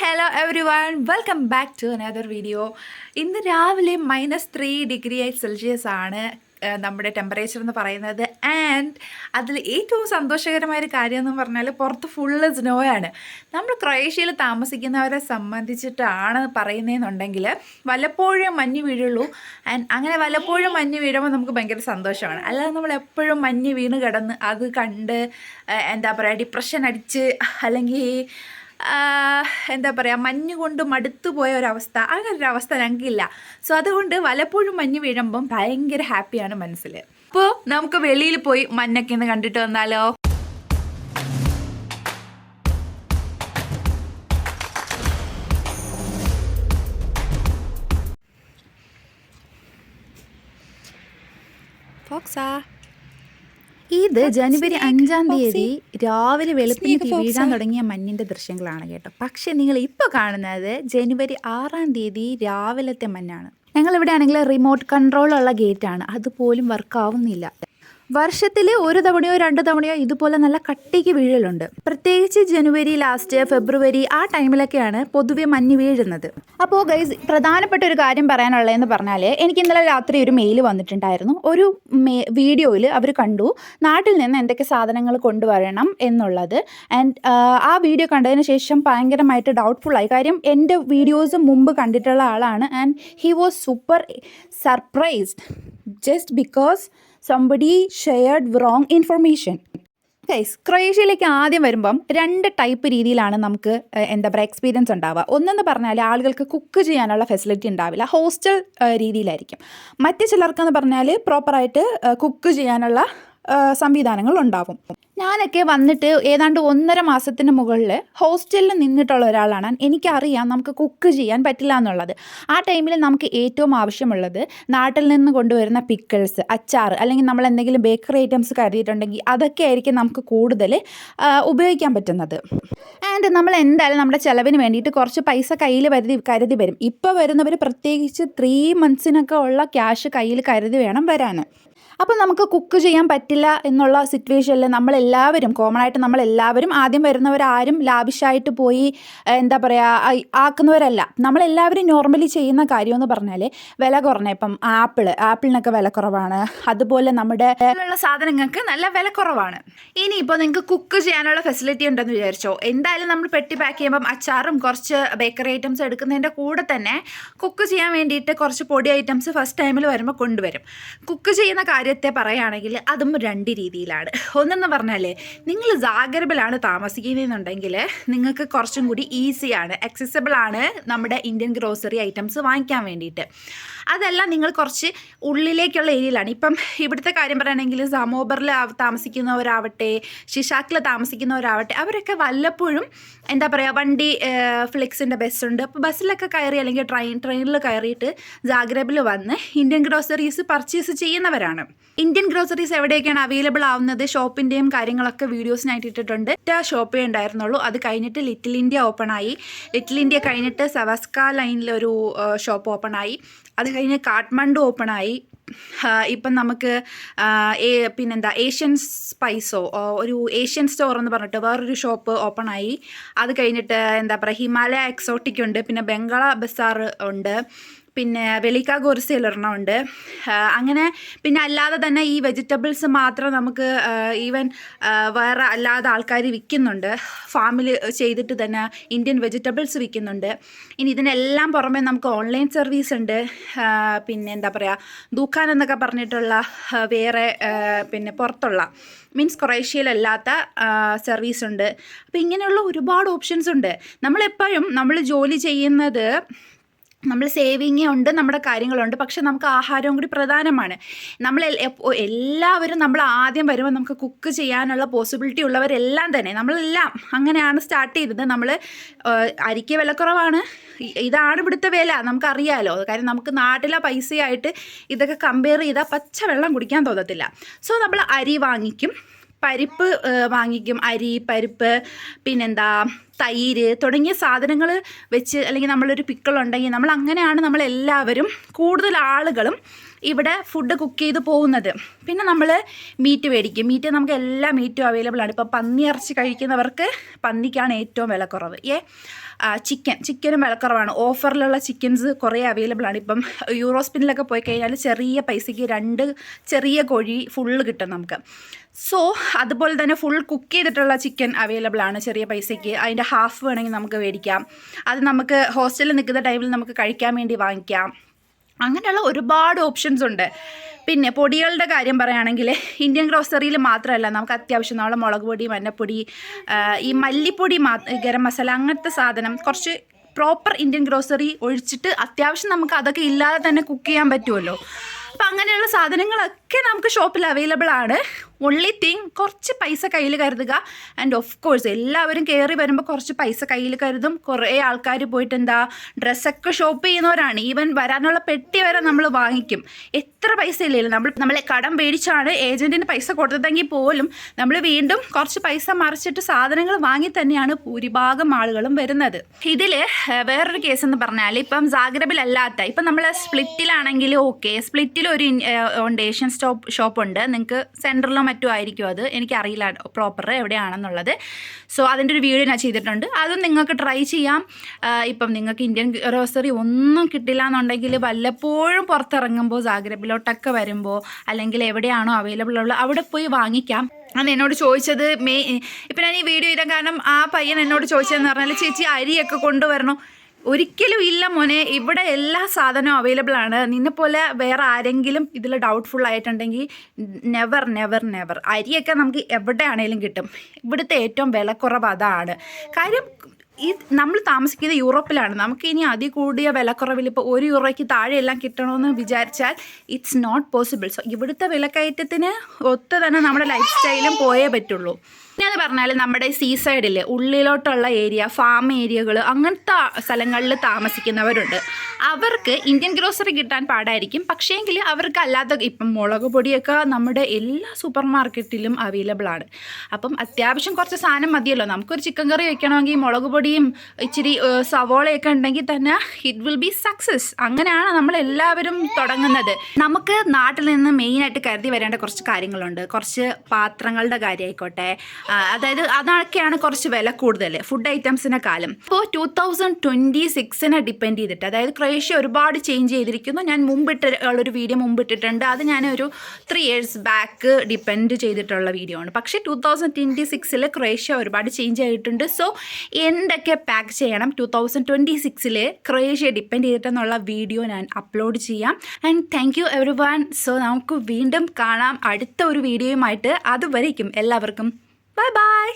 Hello everyone welcome back to another video ഇന്ന് രാവിലെ minus three degree Celsius ആണ് നമ്മുടെ ടെമ്പറേച്ചർ എന്ന് പറയുന്നത്. ആൻഡ് അതിൽ ഏറ്റവും സന്തോഷകരമായ ഒരു കാര്യം എന്ന് പറഞ്ഞാൽ പുറത്ത് ഫുള്ള് ആണ്. നമ്മൾ ക്രൊയേഷ്യയിൽ താമസിക്കുന്നവരെ സംബന്ധിച്ചിട്ടാണ് പറയുന്നതെന്നുണ്ടെങ്കിൽ വല്ലപ്പോഴും മഞ്ഞ് വീഴുള്ളൂ. ആൻഡ് അങ്ങനെ വല്ലപ്പോഴും മഞ്ഞ് വീഴുമ്പോൾ നമുക്ക് ഭയങ്കര സന്തോഷമാണ്. അല്ലാതെ നമ്മൾ എപ്പോഴും മഞ്ഞ് വീണ് കിടന്ന് അത് കണ്ട് എന്താ പറയുക ഡിപ്രഷൻ അടിച്ച് അല്ലെങ്കിൽ എന്താ പറയുക മഞ്ഞ് കൊണ്ട് മടുത്തു പോയ ഒരവസ്ഥ. അങ്ങനെ ഒരു ഞങ്ങൾക്കില്ല. സോ അതുകൊണ്ട് വലപ്പോഴും മഞ്ഞ് വീഴുമ്പം ഭയങ്കര ഹാപ്പിയാണ് മനസ്സിൽ അപ്പോൾ നമുക്ക് വെളിയിൽ പോയി മഞ്ഞൊക്കെ ഒന്ന് കണ്ടിട്ട് വന്നാലോ? ഫോക്സാ ഇത് ജനുവരി അഞ്ചാം തീയതി രാവിലെ വെളുപ്പിന് വീഴാൻ തുടങ്ങിയ മഞ്ഞിന്റെ ദൃശ്യങ്ങളാണ് കേട്ടോ. പക്ഷെ നിങ്ങൾ ഇപ്പോൾ കാണുന്നത് ജനുവരി ആറാം തീയതി രാവിലത്തെ മഞ്ഞാണ്. ഞങ്ങൾ ഇവിടെ ആണെങ്കിൽ റിമോട്ട് കൺട്രോൾ ഉള്ള ഗേറ്റാണ് അതുപോലും വർക്ക് ആവുന്നില്ല. വർഷത്തിൽ ഒരു തവണയോ രണ്ട് തവണയോ ഇതുപോലെ നല്ല കട്ടിക്ക് വീഴലുണ്ട്. പ്രത്യേകിച്ച് ജനുവരി ലാസ്റ്റ് ഫെബ്രുവരി ആ ടൈമിലൊക്കെയാണ് പൊതുവെ മഞ്ഞ് വീഴുന്നത്. അപ്പോൾ ഗൈസ് പ്രധാനപ്പെട്ട ഒരു കാര്യം പറയാനുള്ളതെന്ന് പറഞ്ഞാൽ എനിക്ക് ഇന്നലെ രാത്രി ഒരു മെയിൽ വന്നിട്ടുണ്ടായിരുന്നു. ഒരു വീഡിയോയിൽ അവർ കണ്ടു. നാട്ടിൽ നിന്ന് എന്തൊക്കെ സാധനങ്ങൾ കൊണ്ടുവരണം എന്നുള്ളത്. ആൻഡ് ആ വീഡിയോ കണ്ടതിന് ശേഷം ഭയങ്കരമായിട്ട് ഡൗട്ട്ഫുള്ളായി കാര്യം എന്റെ വീഡിയോസ് മുമ്പ് കണ്ടിട്ടുള്ള ആളാണ്. And he was super surprised just because somebody shared wrong information guys ക്രൊയേഷ്യയിലേക്ക് ആദ്യം വരുമ്പം രണ്ട് ടൈപ്പ് രീതിയിലാണ് നമുക്ക് എന്താ പറയുക എക്സ്പീരിയൻസ് ഉണ്ടാവുക. ഒന്നെന്ന് പറഞ്ഞാൽ ആളുകൾക്ക് കുക്ക് ചെയ്യാനുള്ള ഫെസിലിറ്റി ഉണ്ടാവില്ല. ഹോസ്റ്റൽ രീതിയിലായിരിക്കും. മറ്റ് ചിലർക്കെന്ന് പറഞ്ഞാൽ പ്രോപ്പറായിട്ട് കുക്ക് ചെയ്യാനുള്ള സംവിധാനങ്ങൾ ഉണ്ടാവും. ഞാനൊക്കെ വന്നിട്ട് ഏതാണ്ട് ഒന്നര മാസത്തിന് മുകളിൽ ഹോസ്റ്റലിൽ നിന്നിട്ടുള്ള ഒരാളാണ്. എനിക്കറിയാം നമുക്ക് കുക്ക് ചെയ്യാൻ പറ്റില്ല എന്നുള്ളത്. ആ ടൈമിൽ നമുക്ക് ഏറ്റവും ആവശ്യമുള്ളത് നാട്ടിൽ നിന്ന് കൊണ്ടുവരുന്ന പിക്കിൾസ് അച്ചാർ അല്ലെങ്കിൽ നമ്മൾ എന്തെങ്കിലും ബേക്കറി ഐറ്റംസ് കരുതിയിട്ടുണ്ടെങ്കിൽ അതൊക്കെ ആയിരിക്കും നമുക്ക് കൂടുതൽ ഉപയോഗിക്കാൻ പറ്റുന്നത്. ആൻഡ് നമ്മൾ എന്തായാലും നമ്മുടെ ചിലവിന് വേണ്ടിയിട്ട് കുറച്ച് പൈസ കയ്യിൽ കരുതി കരുതി വരും. ഇപ്പോൾ വരുന്നവർ പ്രത്യേകിച്ച് ത്രീ മന്ത്സിനൊക്കെ ഉള്ള ക്യാഷ് കയ്യിൽ കരുതി വേണം വരാൻ അപ്പോൾ നമുക്ക് കുക്ക് ചെയ്യാൻ പറ്റില്ല എന്നുള്ള സിറ്റുവേഷനിൽ നമ്മളെല്ലാവരും കോമൺ ആയിട്ട് നമ്മളെല്ലാവരും ആദ്യം വരുന്നവരാരും ലാവിഷായിട്ട് പോയി എന്താ പറയുക ആക്കുന്നവരല്ല. നമ്മളെല്ലാവരും നോർമലി ചെയ്യുന്ന കാര്യം എന്ന് പറഞ്ഞാൽ വില കുറഞ്ഞ ഇപ്പം ആപ്പിൾ ആപ്പിളിനൊക്കെ വില കുറവാണ്. അതുപോലെ നമ്മുടെ സാധനങ്ങൾക്ക് നല്ല വില കുറവാണ്. ഇനിയിപ്പോൾ നിങ്ങൾക്ക് കുക്ക് ചെയ്യാനുള്ള ഫെസിലിറ്റി ഉണ്ടെന്ന് വിചാരിച്ചോ? എന്തായാലും നമ്മൾ പെട്ടി പാക്ക് ചെയ്യുമ്പം അച്ചാറും കുറച്ച് ബേക്കറി ഐറ്റംസ് എടുക്കുന്നതിന്റെ കൂടെ തന്നെ കുക്ക് ചെയ്യാൻ വേണ്ടിയിട്ട് കുറച്ച് പൊടി ഐറ്റംസ് ഫസ്റ്റ് ടൈമിൽ വരുമ്പോൾ കൊണ്ടുവരും. കുക്ക് ചെയ്യുന്ന കാര്യത്തെ പറയുകയാണെങ്കിൽ അതും രണ്ട് രീതിയിലാണ്. ഒന്നെന്ന് പറഞ്ഞാൽ നിങ്ങൾ ജാഗ്രബിലാണ് താമസിക്കുന്നതെന്നുണ്ടെങ്കിൽ നിങ്ങൾക്ക് കുറച്ചും കൂടി ഈസിയാണ് accessible ആണ് നമ്മുടെ ഇന്ത്യൻ ഗ്രോസറി ഐറ്റംസ് വാങ്ങിക്കാൻ വേണ്ടിയിട്ട്. അതെല്ലാം നിങ്ങൾ കുറച്ച് ഉള്ളിലേക്കുള്ള ഏരിയയിലാണ്. ഇപ്പം ഇവിടുത്തെ കാര്യം പറയുകയാണെങ്കിൽ സമോബറിൽ താമസിക്കുന്നവരാവട്ടെ ഷിഷാക്കിൽ താമസിക്കുന്നവരാവട്ടെ അവരൊക്കെ വല്ലപ്പോഴും എന്താ പറയുക വണ്ടി ഫ്ലിക്സിന്റെ ബസ്സുണ്ട് അപ്പോൾ ബസ്സിലൊക്കെ കയറി അല്ലെങ്കിൽ ട്രെയിൻ ട്രെയിനിൽ കയറിയിട്ട് ജാഗ്രബിൽ വന്ന് ഇന്ത്യൻ ഗ്രോസറീസ് പർച്ചേസ് ചെയ്യുന്നവരാണ്. ഇന്ത്യൻ ഗ്രോസറീസ് എവിടെയൊക്കെയാണ് അവൈലബിൾ ആവുന്നത്? ഷോപ്പിന്റെയും കാര്യങ്ങളൊക്കെ വീഡിയോസിനായിട്ട് ഇട്ടിട്ടുണ്ട്. ഒറ്റ ഷോപ്പേ ഉണ്ടായിരുന്നുള്ളൂ. അത് കഴിഞ്ഞിട്ട് ലിറ്റിൽ ഇന്ത്യ ഓപ്പൺ ആയി. ലിറ്റിൽ ഇന്ത്യ കഴിഞ്ഞിട്ട് സവസ്ക ലൈനിലൊരു ഷോപ്പ് ഓപ്പൺ ആയി. അത് കഴിഞ്ഞ് കാഠ്മണ്ഡു ഓപ്പൺ ആയി. ഇപ്പം നമുക്ക് പിന്നെന്താ ഏഷ്യൻ സ്പൈസോ ഒരു ഏഷ്യൻ സ്റ്റോർ എന്ന് പറഞ്ഞിട്ട് വേറൊരു ഷോപ്പ് ഓപ്പൺ ആയി. അത് കഴിഞ്ഞിട്ട് എന്താ പറയുക ഹിമാലയ എക്സോട്ടിക് ഉണ്ട്. പിന്നെ ബംഗാള ബസാർ ഉണ്ട്. പിന്നെ വെളിക്ക ഗോർസിൽ ഒരെണ്ണം ഉണ്ട്. അങ്ങനെ പിന്നെ അല്ലാതെ തന്നെ ഈ വെജിറ്റബിൾസ് മാത്രം നമുക്ക് ഈവൻ വേറെ അല്ലാതെ ആൾക്കാർ വിൽക്കുന്നുണ്ട്. ഫാമിൽ ചെയ്തിട്ട് തന്നെ ഇന്ത്യൻ വെജിറ്റബിൾസ് വിൽക്കുന്നുണ്ട്. ഇനി ഇതിനെല്ലാം പുറമെ നമുക്ക് ഓൺലൈൻ സർവീസ് ഉണ്ട്. പിന്നെ എന്താ പറയുക ദൂഖാൻ എന്നൊക്കെ പറഞ്ഞിട്ടുള്ള വേറെ പിന്നെ പുറത്തുള്ള മീൻസ് ക്രൊയേഷ്യയിലല്ലാത്ത സർവീസ് ഉണ്ട്. അപ്പോൾ ഇങ്ങനെയുള്ള ഒരുപാട് ഓപ്ഷൻസ് ഉണ്ട്. നമ്മളെപ്പോഴും നമ്മൾ ജോലി ചെയ്യുന്നത് നമ്മൾ സേവിങ് ഉണ്ട് നമ്മുടെ കാര്യങ്ങളുണ്ട് പക്ഷെ നമുക്ക് ആഹാരവും കൂടി പ്രധാനമാണ്. നമ്മൾ എല്ലാവരും നമ്മൾ ആദ്യം വരുമ്പോൾ നമുക്ക് കുക്ക് ചെയ്യാനുള്ള പോസിബിലിറ്റി ഉള്ളവരെല്ലാം തന്നെ. നമ്മളെല്ലാം അങ്ങനെയാണ് സ്റ്റാർട്ട് ചെയ്തത്. നമ്മൾ അരിക്ക് വിലക്കുറവാണ്. ഇതാണ് ഇവിടുത്തെ വില. നമുക്കറിയാലോ. കാര്യം നമുക്ക് നാട്ടിലെ പൈസയായിട്ട് ഇതൊക്കെ കമ്പയർ ചെയ്താൽ പച്ച വെള്ളം കുടിക്കാൻ തോന്നത്തില്ല. സോ നമ്മൾ അരി വാങ്ങിക്കും. പരിപ്പ് വാങ്ങിക്കും. അരി പരിപ്പ് പിന്നെന്താ തൈര് തുടങ്ങിയ സാധനങ്ങൾ വെച്ച് അല്ലെങ്കിൽ നമ്മളൊരു പിക്കിളുണ്ടെങ്കിൽ നമ്മൾ അങ്ങനെയാണ് നമ്മളെല്ലാവരും കൂടുതൽ ആളുകളും ഇവിടെ ഫുഡ് കുക്ക് ചെയ്ത് പോകുന്നത്. പിന്നെ നമ്മൾ മീറ്റ് മേടിക്കും. മീറ്റ് നമുക്ക് എല്ലാ മീറ്റും അവൈലബിൾ ആണ്. ഇപ്പോൾ പന്നി ഇറച്ചി കഴിക്കുന്നവർക്ക് പന്നിക്കാണ് ഏറ്റവും വില കുറവ് ഏ ചിക്കൻ ചിക്കനും വിലക്കുറവാണ്. ഓഫറിലുള്ള ചിക്കൻസ് കുറേ അവൈലബിൾ ആണ്. ഇപ്പം യൂറോസ്പിനിലൊക്കെ പോയി കഴിഞ്ഞാൽ ചെറിയ പൈസയ്ക്ക് രണ്ട് ചെറിയ കോഴി ഫുള്ള് കിട്ടും നമുക്ക്. സോ അതുപോലെ തന്നെ ഫുൾ കുക്ക് ചെയ്തിട്ടുള്ള ചിക്കൻ അവൈലബിൾ ആണ് ചെറിയ പൈസയ്ക്ക്. അതിന്റെ ഹാഫ് വേണമെങ്കിൽ നമുക്ക് മേടിക്കാം. അത് നമുക്ക് ഹോസ്റ്റലിൽ നിൽക്കുന്ന ടൈമിൽ നമുക്ക് കഴിക്കാൻ വേണ്ടി വാങ്ങിക്കാം. അങ്ങനെയുള്ള ഒരുപാട് ഓപ്ഷൻസ് ഉണ്ട്. പിന്നെ പൊടികളുടെ കാര്യം പറയുകയാണെങ്കിൽ ഇന്ത്യൻ ഗ്രോസറിയിൽ മാത്രമല്ല നമുക്ക് അത്യാവശ്യം നമ്മളെ മുളക് പൊടി മഞ്ഞപ്പൊടി ഈ മല്ലിപ്പൊടി മാ ഗരം മസാല അങ്ങനത്തെ സാധനം കുറച്ച് പ്രോപ്പർ ഇന്ത്യൻ ഗ്രോസറി ഒഴിച്ചിട്ട് അത്യാവശ്യം നമുക്ക് അതൊക്കെ ഇല്ലാതെ തന്നെ കുക്ക് ചെയ്യാൻ പറ്റുമല്ലോ. അപ്പം അങ്ങനെയുള്ള സാധനങ്ങളൊക്കെ നമുക്ക് ഷോപ്പിൽ അവൈലബിൾ ആണ്. ഒൺലി തിങ് കുറച്ച് പൈസ കയ്യിൽ കരുതുക. ആൻഡ് ഓഫ് കോഴ്സ് എല്ലാവരും കയറി വരുമ്പോൾ കുറച്ച് പൈസ കയ്യിൽ കരുതും. കുറേ ആൾക്കാർ പോയിട്ട് എന്താ ഡ്രസ്സൊക്കെ ഷോപ്പ് ചെയ്യുന്നവരാണ്. ഈവൻ വരാനുള്ള പെട്ടി വരെ നമ്മൾ വാങ്ങിക്കും. എത്ര പൈസ ഇല്ലല്ലോ നമ്മൾ നമ്മളെ കടം മേടിച്ചാണ് ഏജന്റിന് പൈസ കൊടുത്തതെങ്കിൽ പോലും നമ്മൾ വീണ്ടും കുറച്ച് പൈസ മറിച്ചിട്ട് സാധനങ്ങൾ വാങ്ങി തന്നെയാണ് ഭൂരിഭാഗം ആളുകളും വരുന്നത്. ഇതിൽ വേറൊരു കേസ് എന്ന് പറഞ്ഞാൽ ഇപ്പം ജാഗ്രബിലല്ലാത്ത ഇപ്പം നമ്മൾ സ്പ്ലിറ്റിലാണെങ്കിൽ ഓക്കെ സ്പ്ലിറ്റിൽ ഒരു ഏഷ്യൻ സ്റ്റോപ്പ് ഷോപ്പുണ്ട്. നിങ്ങൾക്ക് സെന്ററിലോ മറ്റോ ആയിരിക്കും അത്. എനിക്കറിയില്ല പ്രോപ്പർ എവിടെയാണെന്നുള്ളത്. സോ അതിന്റെ ഒരു വീഡിയോ ഞാൻ ചെയ്തിട്ടുണ്ട്. അതും നിങ്ങൾക്ക് ട്രൈ ചെയ്യാം. ഇപ്പം നിങ്ങൾക്ക് ഇന്ത്യൻ ഗ്രോസറി ഒന്നും കിട്ടില്ല എന്നുണ്ടെങ്കിൽ വല്ലപ്പോഴും പുറത്തിറങ്ങുമ്പോൾ ജാഗ്രബിലോട്ടൊക്കെ വരുമ്പോൾ അല്ലെങ്കിൽ എവിടെയാണോ അവൈലബിൾ ഉള്ളത് അവിടെ പോയി വാങ്ങിക്കാം. അന്ന് എന്നോട് ചോദിച്ചത് മെയ് ഇപ്പം ഞാൻ ഈ വീഡിയോ ഇടാൻ കാരണം ആ പയ്യൻ എന്നോട് ചോദിച്ചതെന്ന് പറഞ്ഞാൽ ചേച്ചി അരിയൊക്കെ കൊണ്ടുവരണോ. ഒരിക്കലും ഇല്ല മോനെ. ഇവിടെ എല്ലാ സാധനവും അവൈലബിൾ ആണ്. നിന്നെപ്പോലെ വേറെ ആരെങ്കിലും ഇതിൽ ഡൗട്ട്ഫുൾ ആയിട്ടുണ്ടെങ്കിൽ നെവർ നെവർ നെവർ അരിയൊക്കെ നമുക്ക് എവിടെയാണേലും കിട്ടും. ഇവിടുത്തെ ഏറ്റവും വിലക്കുറവ് അതാണ്. കാര്യം ഈ നമ്മൾ താമസിക്കുന്നത് യൂറോപ്പിലാണ്. നമുക്ക് ഇനി അതി കൂടിയ വിലക്കുറവിൽ ഇപ്പോൾ ഒരു യൂറോയ്ക്ക് താഴെ എല്ലാം കിട്ടണമെന്ന് വിചാരിച്ചാൽ ഇറ്റ്സ് നോട്ട് പോസിബിൾ സോ ഇവിടുത്തെ വിലക്കയറ്റത്തിന് ഒത്ത് തന്നെ നമ്മുടെ ലൈഫ് സ്റ്റൈലും പോയേ പറ്റുള്ളൂ. പിന്നെ അത് പറഞ്ഞാൽ നമ്മുടെ സീ സൈഡിൽ ഉള്ളിലോട്ടുള്ള ഏരിയ ഫാം ഏരിയകൾ അങ്ങനത്തെ സ്ഥലങ്ങളിൽ താമസിക്കുന്നവരുണ്ട്. അവർക്ക് ഇന്ത്യൻ ഗ്രോസറി കിട്ടാൻ പാടായിരിക്കും. പക്ഷേങ്കിൽ അവർക്ക് അല്ലാത്ത ഇപ്പം മുളക് പൊടിയൊക്കെ നമ്മുടെ എല്ലാ സൂപ്പർ മാർക്കറ്റിലും അവൈലബിൾ ആണ് അപ്പം അത്യാവശ്യം കുറച്ച് സാധനം മതിയല്ലോ. നമുക്കൊരു ചിക്കൻ കറി വെക്കണമെങ്കിൽ മുളക് പൊടിയും ഇച്ചിരി സവോളയൊക്കെ ഉണ്ടെങ്കിൽ തന്നെ ഇറ്റ് വിൽ ബി സക്സസ് അങ്ങനെയാണ് നമ്മൾ എല്ലാവരും തുടങ്ങുന്നത്. നമുക്ക് നാട്ടിൽ നിന്ന് മെയിനായിട്ട് കരുതി വരേണ്ട കുറച്ച് കാര്യങ്ങളുണ്ട്. കുറച്ച് പാത്രങ്ങളുടെ കാര്യമായിക്കോട്ടെ അതായത് അതൊക്കെയാണ് കുറച്ച് വില കൂടുതൽ ഫുഡ് ഐറ്റംസിനെ കാലം. അപ്പോൾ ടൂ തൗസൻഡ് ട്വന്റി സിക്സിനെ ഡിപ്പെൻഡ് ചെയ്തിട്ട് അതായത് ക്രൊയേഷ്യ ഒരുപാട് ചേഞ്ച് ചെയ്തിരിക്കുന്നു. ഞാൻ മുമ്പിട്ട് ഉള്ളൊരു വീഡിയോ മുമ്പിട്ടിട്ടുണ്ട്. അത് ഞാനൊരു ത്രീ ഇയേഴ്സ് ബാക്ക് ഡിപ്പെൻഡ് ചെയ്തിട്ടുള്ള വീഡിയോ ആണ്. പക്ഷേ ടൂ തൗസൻഡ് ട്വന്റി സിക്സിൽ ക്രൊയേഷ്യ ഒരുപാട് ചേഞ്ച് ആയിട്ടുണ്ട്. സോ എന്തൊക്കെ പാക്ക് ചെയ്യണം? ടൂ തൗസൻഡ് ട്വന്റി സിക്സിൽ ക്രൊയേഷ്യ ഡിപ്പെൻഡ് ചെയ്തിട്ടെന്നുള്ള വീഡിയോ ഞാൻ അപ്ലോഡ് ചെയ്യാം. And thank you everyone so നമുക്ക് വീണ്ടും കാണാം. അടുത്ത ഒരു വീഡിയോയുമായിട്ട് അതുവരേക്കും എല്ലാവർക്കും. Bye bye